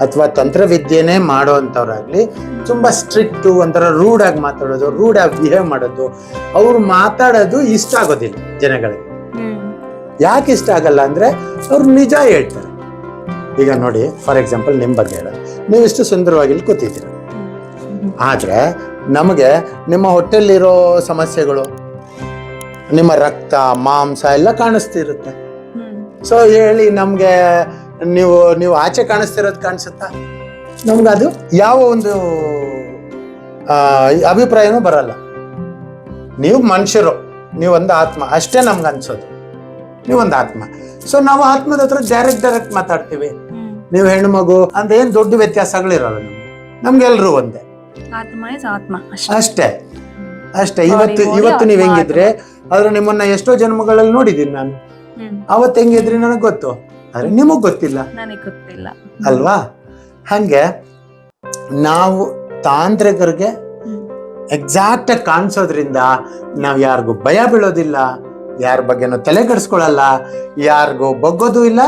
ಅಥವಾ ತಂತ್ರವಿದ್ಯೆನೇ ಮಾಡೋ ಅಂಥವ್ರಾಗಲಿ ತುಂಬಾ ಸ್ಟ್ರಿಕ್ಟ್ ಒಂಥರ ರೂಡ್ ಆಗಿ ಮಾತಾಡೋದು ರೂಡ್ ಆಗಿ ಬಿಹೇವ್ ಮಾಡೋದು. ಅವ್ರು ಮಾತಾಡೋದು ಇಷ್ಟ ಆಗೋದಿಲ್ಲ ಜನಗಳಿಗೆ. ಯಾಕೆ ಇಷ್ಟ ಆಗಲ್ಲ ಅಂದ್ರೆ ಅವ್ರು ನಿಜ ಹೇಳ್ತಾರೆ. ಈಗ ನೋಡಿ ಫಾರ್ ಎಕ್ಸಾಂಪಲ್ ನಿಮ್ಮ ಬಗ್ಗೆ ಹೇಳೋದು ನೀವು ಇಷ್ಟು ಸುಂದರವಾಗಿ ಇಲ್ಲಿ ಕೂತಿದ್ದೀರ. ಆದ್ರೆ ನಮಗೆ ನಿಮ್ಮ ಹೊಟ್ಟೆಲಿರೋ ಸಮಸ್ಯೆಗಳು ನಿಮ್ಮ ರಕ್ತ ಮಾಂಸ ಎಲ್ಲ ಕಾಣಿಸ್ತಿರುತ್ತೆ. ಸೊ ಹೇಳಿ ನಮಗೆ ನೀವು ನೀವು ಆಚೆ ಕಾಣಿಸ್ತಿರೋದು ಕಾಣಿಸುತ್ತಾ? ನಮ್ಗೆ ಅದು? ಯಾವ ಒಂದು ಅಭಿಪ್ರಾಯನೂ ಬರಲ್ಲ. ನೀವು ಮನುಷ್ಯರು ನೀವೊಂದು ಆತ್ಮ ಅಷ್ಟೇ ನಮ್ಗೆ ಅನ್ಸೋದು. ನೀವೊಂದು ಆತ್ಮ. ಸೊ ನಾವು ಆತ್ಮದ ಹತ್ರ ಡೈರೆಕ್ಟ್ ಡೈರೆಕ್ಟ್ ಮಾತಾಡ್ತೀವಿ. ನೀವು ಹೆಣ್ಣು ಮಗು ಅಂತ ಏನು ದೊಡ್ಡ ವ್ಯತ್ಯಾಸಗಳಿರಲ್ಲ ನಮ್ಗೆ. ನಮ್ಗೆಲ್ರೂ ಒಂದೇ. ಆತ್ಮ ಇಸ್ ಆತ್ಮ ಅಷ್ಟೇ. ಅಷ್ಟೇ. ಅಷ್ಟೇ. ಇವತ್ತು ಇವತ್ತು ನೀವ್ ಹೆಂಗಿದ್ರೆ? ಆದ್ರೆ ನಿಮ್ಮನ್ನ ಎಷ್ಟೋ ಜನ್ಮಗಳಲ್ಲಿ ನೋಡಿದೀನಿ ನಾನು. ಅವತ್ತು ಹೆಂಗಿದ್ರಿ ನನಗೆ ಗೊತ್ತು. ಆದ್ರೆ ನಿಮಗ್ ಗೊತ್ತಿಲ್ಲ. ನನಗೆ ಗೊತ್ತಿಲ್ಲ. ಅಲ್ವಾ? ಹಂಗೆ ನಾವು ತಾಂತ್ರಿಕರಿಗೆ. ಎಕ್ಸಾಕ್ಟ್ ಆಗಿ ಕಾಣಿಸೋದ್ರಿಂದ ನಾವು ಯಾರಿಗೂ ಭಯ ಬೀಳೋದಿಲ್ಲ ಯಾರ ಬಗ್ಗೆನೂ ತಲೆ ಕೆಡಿಸ್ಕೊಳಲ್ಲ ಯಾರಿಗೂ ಬಗ್ಗೋದು ಇಲ್ಲ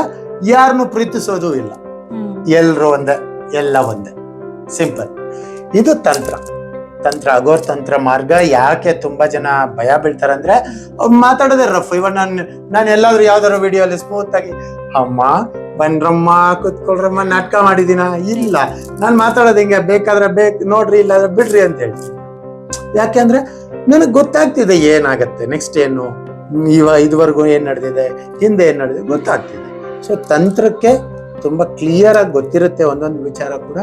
ಯಾರನ್ನು ಪ್ರೀತಿಸೋದು ಇಲ್ಲ. ಎಲ್ಲರೂ ಎಲ್ರು ಒಂದೇ ಎಲ್ಲ ಒಂದೇ. ಸಿಂಪಲ್ ಇದು ತಂತ್ರ. ತಂತ್ರ ಅಗೋರ್ ತಂತ್ರ ಮಾರ್ಗ. ಯಾಕೆ ತುಂಬಾ ಜನ ಭಯ ಬೀಳ್ತಾರೆ ಅಂದ್ರೆ ಮಾತಾಡೋದೇ ರಫ್ ಇವನ್ ನಾನು ನಾನು ಎಲ್ಲಾದ್ರೂ ಯಾವ್ದಾದ್ರು ವಿಡಿಯೋ ಅಲ್ಲಿ ಸ್ಮೂತ್ ಆಗಿ, ಅಮ್ಮ, ಬನ್ರಮ್ಮ, ಕುತ್ಕೊಳ್ರಮ್ಮ, ನಾಟಕ ಮಾಡಿದೀನ? ಇಲ್ಲ. ನಾನು ಮಾತಾಡೋದು ಹಿಂಗೆ, ಬೇಕಾದ್ರೆ ಬೇಕ್, ನೋಡ್ರಿ, ಇಲ್ಲಾದ್ರೆ ಬಿಡ್ರಿ ಅಂತ ಹೇಳಿ. ಯಾಕೆ ಅಂದ್ರೆ, ನನಗೆ ಗೊತ್ತಾಗ್ತಿದೆ ಏನಾಗತ್ತೆ ನೆಕ್ಸ್ಟ್ ಏನು, ಇವ ಇದುವರೆಗೂ ಏನ್ ನಡೆದಿದೆ, ಹಿಂದೆ ಏನ್ ನಡೆದಿದೆ, ಗೊತ್ತಾಗ್ತಿದೆ. ಸೊ ತಂತ್ರಕ್ಕೆ ತುಂಬಾ ಕ್ಲಿಯರ್ ಆಗಿ ಗೊತ್ತಿರುತ್ತೆ ಒಂದೊಂದು ವಿಚಾರ ಕೂಡ.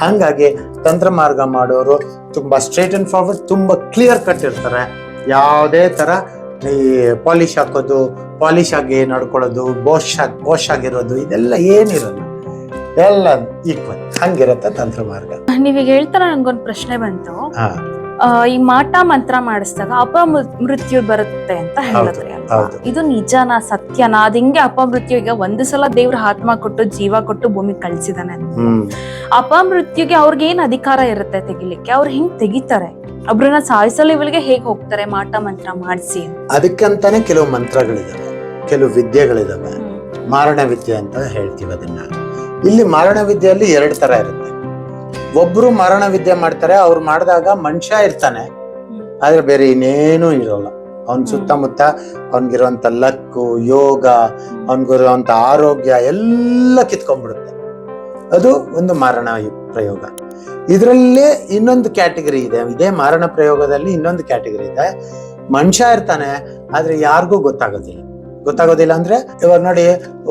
ಹಾಗಾಗಿ ತಂತ್ರ ಮಾರ್ಗ ಮಾಡೋರು ತುಂಬಾ ಸ್ಟ್ರೇಟ್ ಅಂಡ್ ಫಾರ್ವರ್ಡ್ ತುಂಬಾ ಕ್ಲಿಯರ್ ಕಟ್ ಇರ್ತಾರೆ. ಯಾವುದೇ ತರ ಈ ಪಾಲಿಶ್ ಹಾಕೋದು ಪಾಲಿಶ್ ಆಗಿ ನಡ್ಕೊಳ್ಳೋದು ಬೋಶ್ ಬೋಶ್ ಆಗಿರೋದು ಇದೆಲ್ಲ ಏನಿರಲ್ಲ. ಎಲ್ಲ ಈಕ್ವಲ್ ಹಂಗಿರತ್ತೆ ತಂತ್ರ ಮಾರ್ಗ. ನೀವೀಗ ಹೇಳ್ತಾರ ನಂಗೊಂದು ಪ್ರಶ್ನೆ ಬಂತು. ಈ ಮಾಟ ಮಂತ್ರ ಮಾಡಿಸಿದಾಗ ಅಪಮೃತ್ಯು ಬರುತ್ತೆ ಅಂತ ಹೇಳಿದ್ರಿ ಅಲ್ವಾ ಇದು ನಿಜನಾ ಸತ್ಯನಾ? ಅದ್ ಹಿಂಗೆ ಅಪಮೃತ್ಯು ಈಗ ಒಂದು ಸಲ ದೇವ್ರ ಆತ್ಮ ಕೊಟ್ಟು ಜೀವ ಕೊಟ್ಟು ಭೂಮಿ ಕಳ್ಸಿದಾನೆ ಅಪಮೃತ್ಯುಗೆ ಅವ್ರಿಗೆ ಏನ್ ಅಧಿಕಾರ ಇರುತ್ತೆ ತೆಗಿಲಿಕ್ಕೆ? ಅವ್ರು ಹಿಂಗ್ ತೆಗಿತಾರೆ? ಒಬ್ರನ್ನ ಸಾಯಿಸಲು ಇವಳಿಗೆ ಹೇಗ್ ಹೋಗ್ತಾರೆ? ಮಾಟ ಮಂತ್ರ ಮಾಡಿಸಿ ಅದಕ್ಕಂತಾನೆ ಕೆಲವು ಮಂತ್ರಗಳಿದಾವೆ. ಕೆಲವು ವಿದ್ಯೆಗಳಿದಾವೆ. ಮಾರಣ ವಿದ್ಯೆ ಅಂತ ಹೇಳ್ತೀವಿ ಅದನ್ನ. ಇಲ್ಲಿ ಮಾರಣ ವಿದ್ಯೆಯಲ್ಲಿ ಎರಡು ತರ ಇರುತ್ತೆ. ಒಬ್ರು ಮಾರಣ ವಿದ್ಯೆ ಮಾಡ್ತಾರೆ ಅವ್ರು ಮಾಡಿದಾಗ ಮನುಷ್ಯ ಇರ್ತಾನೆ. ಆದ್ರೆ ಬೇರೆ ಇನ್ನೇನು ಇರೋಲ್ಲ. ಅವನ್ ಸುತ್ತಮುತ್ತ ಅವನ್ಗಿರುವಂತ ಲಕ್ಕು ಯೋಗ ಅವನ್ಗಿರುವಂತ ಆರೋಗ್ಯ ಎಲ್ಲ ಕಿತ್ಕೊಂಡ್ಬಿಡುತ್ತೆ. ಅದು ಒಂದು ಮಾರಣ ಪ್ರಯೋಗ. ಇದರಲ್ಲೇ ಇನ್ನೊಂದು ಕ್ಯಾಟಗರಿ ಇದೆ. ಇದೇ ಮಾರಣ ಪ್ರಯೋಗದಲ್ಲಿ ಇನ್ನೊಂದು ಕ್ಯಾಟಗರಿ ಇದೆ. ಮನುಷ್ಯ ಇರ್ತಾನೆ ಆದ್ರೆ ಯಾರಿಗೂ ಗೊತ್ತಾಗೋದಿಲ್ಲ. ಗೊತ್ತಾಗೋದಿಲ್ಲ ಅಂದ್ರೆ ಇವಾಗ ನೋಡಿ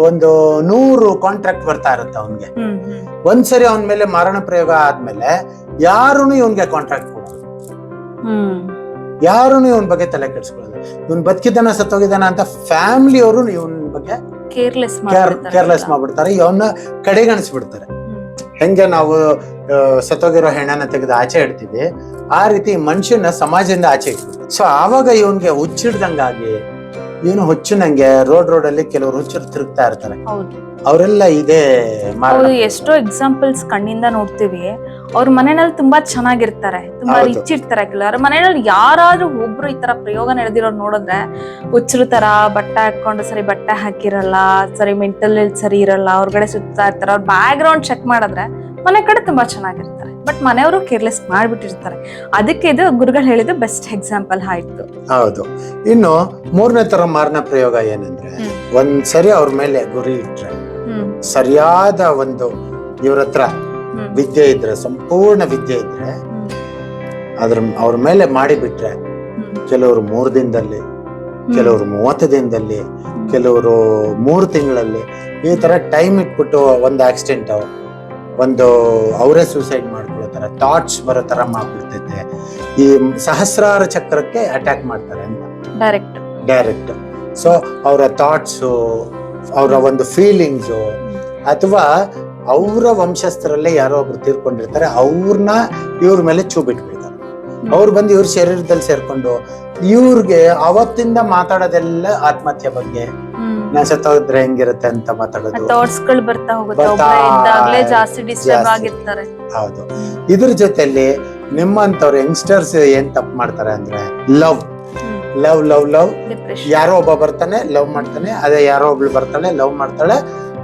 ಒಂದು ನೂರು ಕಾಂಟ್ರಾಕ್ಟ್ ಬರ್ತಾ ಇರುತ್ತೆ ಅವನ್ಗೆ. ಒಂದ್ಸರಿ ಅವನ ಮೇಲೆ ಮಾರಣ ಪ್ರಯೋಗ ಆದ್ಮೇಲೆ ಯಾರುನು ಇವನ್ಗೆ ಕಾಂಟ್ರಾಕ್ಟ್ ಕೊಡೋದು ಯಾರುನು ಇವನ್ ಬಗ್ಗೆ ತಲೆ ಕೆಡಿಸ್ಕೊಳ್ಳಲ್ಲ. ಇವನ್ ಬದುಕಿದ್ದಾನ ಸತ್ತೋಗಿದ್ದಾನ ಅಂತ ಫ್ಯಾಮಿಲಿ ಅವರು ಇವನ್ ಬಗ್ಗೆ ಕೇರ್ಲೆಸ್ ಕೇರ್ಲೆಸ್ ಮಾಡ್ಬಿಡ್ತಾರೆ. ಇವನ್ನ ಕಡೆಗಣಿಸ್ಬಿಡ್ತಾರೆ. ಹೆಂಗೆ ನಾವು ಸತ್ತೋಗಿರೋ ಹೆಣ್ಣನ್ನ ತೆಗೆದು ಆಚೆ ಇಡ್ತೀವಿ ಆ ರೀತಿ ಮನುಷ್ಯನ ಸಮಾಜದಿಂದ ಆಚೆ ಇಡ್ತೀವಿ. ಸೊ ಆವಾಗ ಇವನ್ಗೆ ಹುಚ್ಚಿಡ್ದಂಗಾಗಿ ಇವನು ಹುಚ್ಚುನಂಗೆ ರೋಡ್ ರೋಡ್ ಅಲ್ಲಿ ಕೆಲವರು ಹುಚ್ಚರು ತಿರುಗ್ತಾ ಇರ್ತಾರೆ. ಅವರೆಲ್ಲ ಇದೆ ಎಷ್ಟೋ ಎಕ್ಸಾಂಪಲ್ಸ್ ಕಣ್ಣಿಂದ ನೋಡ್ತೀವಿ. ಅವ್ರ ಮನೆಯಲ್ಲಿ ತುಂಬಾ ಚೆನ್ನಾಗಿರ್ತಾರೆ. ತುಂಬಾ ರಿಚ್ ಇರ್ತಾರೆ ಕೆಲವರು. ಮನೆಯಲ್ಲಿ ಯಾರಾದ್ರೂ ಒಬ್ರು ಈ ತರ ಪ್ರಯೋಗ ನಡೆದಿರೋ ನೋಡಿದ್ರೆ ಹುಚ್ಚರು ತರ ಬಟ್ಟೆ ಹಾಕೊಂಡು ಸರಿ ಬಟ್ಟೆ ಹಾಕಿರಲ್ಲ ಸರಿ ಮೆಂಟಲ್ ಸರಿ ಇರಲ್ಲ ಹೊರಗಡೆ ಸುತ್ತಾ ಇರ್ತಾರೆ. ಅವ್ರ ಬ್ಯಾಕ್ ಗ್ರೌಂಡ್ ಚೆಕ್ ಮಾಡಿದ್ರೆ ಮನೆ ಕಡೆ ತುಂಬಾ ಚೆನ್ನಾಗಿರ್ತಾರೆ. ಬಟ್ ಮನೆಯವರು ಕೇರ್ಲೆಸ್ ಮಾಡಿಬಿಟ್ಟಿರ್ತಾರೆ. ಅದಕ್ಕೆ ಇದು ಗುರುಗಳು ಹೇಳಿದ ಬೆಸ್ಟ್ ಎಕ್ಸಾಂಪಲ್ ಆಯ್ತು. ಹೌದು. ಇನ್ನು ಮೂರನೇ ತರ ಮಾರಣ ಪ್ರಯೋಗ ಏನಂದ್ರೆ ಒಂದ್ ಒಂದ್ಸರಿ ಅವ್ರ ಮೇಲೆ ಗುರಿ ಇಟ್ರೆ ಸರಿಯಾದ ಒಂದು ಇವ್ರ ಹತ್ರ ವಿದ್ಯೆ ಇದ್ರೆ ಸಂಪೂರ್ಣ ವಿದ್ಯೆ ಇದ್ರೆ ಅದ್ರ ಅವ್ರ ಮೇಲೆ ಮಾಡಿಬಿಟ್ರೆ ಕೆಲವರು ಮೂರು ದಿನದಲ್ಲಿ ಕೆಲವರು ಮೂವತ್ತು ದಿನದಲ್ಲಿ ಕೆಲವರು ಮೂರು ತಿಂಗಳಲ್ಲಿ ಈ ತರ ಟೈಮ್ ಇಟ್ಬಿಟ್ಟು ಒಂದು ಆಕ್ಸಿಡೆಂಟ್ ಒಂದು ಅವರೇ ಸೂಸೈಡ್ ಮಾಡ್ಕೊಳ್ಳೋ ತರ ಟಾರ್ಚ್ ಬರೋ ಥರ ಮಾಡ್ಬಿಡ್ತೈತೆ. ಈ ಸಹಸ್ರಾರ ಚಕ್ರಕ್ಕೆ ಅಟ್ಯಾಕ್ ಮಾಡ್ತಾರೆ ಅಂತ. ಡೈರೆಕ್ಟ್ ಡೈರೆಕ್ಟ್ ಸೊ ಅವರ ಥಾಟ್ಸು ಅವರ ಒಂದು ಫೀಲಿಂಗ್ಸು ಅಥವಾ ಅವರ ವಂಶಸ್ಥರಲ್ಲೇ ಯಾರೋ ಒಬ್ರು ತೀರ್ಕೊಂಡಿರ್ತಾರೆ ಅವ್ರನ್ನ ಇವ್ರ ಮೇಲೆ ಚೂ ಬಿಟ್ಬಿಡ್ತಾರೆ ಅವ್ರು ಬಂದು ಇವ್ರ ಶರೀರದಲ್ಲಿ ಸೇರ್ಕೊಂಡು ಇವ್ರಿಗೆ ಅವತ್ತಿಂದ ಮಾತಾಡೋದೆಲ್ಲ ಆತ್ಮಹತ್ಯೆ ಬಗ್ಗೆ. ನಾ ಸತ್ತೋದ್ರೆ ಹೆಂಗಿರುತ್ತೆ ಅಂತ ಮಾತಾಡೋದು. ಬರ್ತಾ ಹೋಗುತ್ತೆ. ಹೌದು. ಇದ್ರ ಜೊತೆಲಿ ನಿಮ್ಮಂತವ್ರ ಯಂಗ್ಸ್ಟರ್ಸ್ ಏನ್ ತಪ್ಪು ಮಾಡ್ತಾರೆ ಅಂದ್ರೆ ಲವ್ ಲವ್ ಲವ್ ಲವ್ ಯಾರೋ ಒಬ್ಬ ಬರ್ತಾನೆ ಲವ್ ಮಾಡ್ತಾನೆ. ಅದೇ ಯಾರೋ ಒಬ್ಳು ಬರ್ತಾಳೆ ಲವ್ ಮಾಡ್ತಾಳೆ.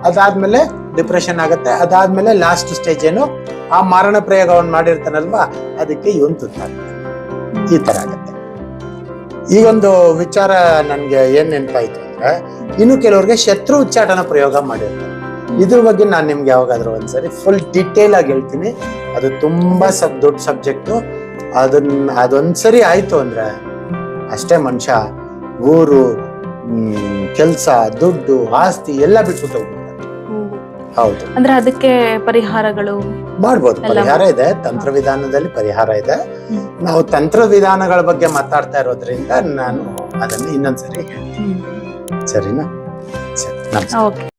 ಅದಾದ್ಮೇಲೆ ಡಿಪ್ರೆಷನ್ ಆಗುತ್ತೆ. ಅದಾದ್ಮೇಲೆ ಲಾಸ್ಟ್ ಸ್ಟೇಜ್ ಏನು? ಆ ಮಾರಣ ಪ್ರಯೋಗ ಅವ್ನು ಮಾಡಿರ್ತಾನಲ್ವಾ? ಅದಕ್ಕೆ ಇವನ್ ತುತ್ತಾಗ್ತಾನೆ ಈ ತರ ಆಗತ್ತೆ. ಈ ಒಂದು ವಿಚಾರ ನನ್ಗೆ ಏನ್ ನೆನಪಾಯ್ತು ಅಂದ್ರೆ ಇನ್ನು ಕೆಲವ್ರಿಗೆ ಶತ್ರು ಉಚ್ಚಾಟನ ಪ್ರಯೋಗ ಮಾಡಿರ್ತಾರೆ. ಇದ್ರ ಬಗ್ಗೆ ನಾನು ನಿಮ್ಗೆ ಯಾವಾಗಾದ್ರೂ ಒಂದ್ಸರಿ ಫುಲ್ ಡಿಟೇಲ್ ಆಗಿ ಹೇಳ್ತೀನಿ. ಅದು ತುಂಬಾ ಸಬ್ ದೊಡ್ಡ ಸಬ್ಜೆಕ್ಟು ಅದನ್ನ ಅದೊಂದ್ಸರಿ ಆಯ್ತು ಅಂದ್ರೆ ಅಷ್ಟೇ ಮನುಷ್ಯ ಊರು ಕೆಲ್ಸ ದುಡ್ಡು ಆಸ್ತಿ ಎಲ್ಲ ಬಿಟ್ಬಿಟ್ಟು ಹೌದು. ಅಂದ್ರೆ ಅದಕ್ಕೆ ಪರಿಹಾರಗಳು? ಮಾಡ್ಬೋದು. ಪರಿಹಾರ ಇದೆ. ತಂತ್ರ ವಿಧಾನದಲ್ಲಿ ಪರಿಹಾರ ಇದೆ. ನಾವು ತಂತ್ರ ವಿಧಾನಗಳ ಬಗ್ಗೆ ಮಾತಾಡ್ತಾ ಇರೋದ್ರಿಂದ ನಾನು ಅದನ್ನ ಇನ್ನೊಂದ್ಸರಿ ಹೇಳ್ತೀನಿ. ಸರಿನಾ? ಸರಿ ನಮಸ್ಕಾರ.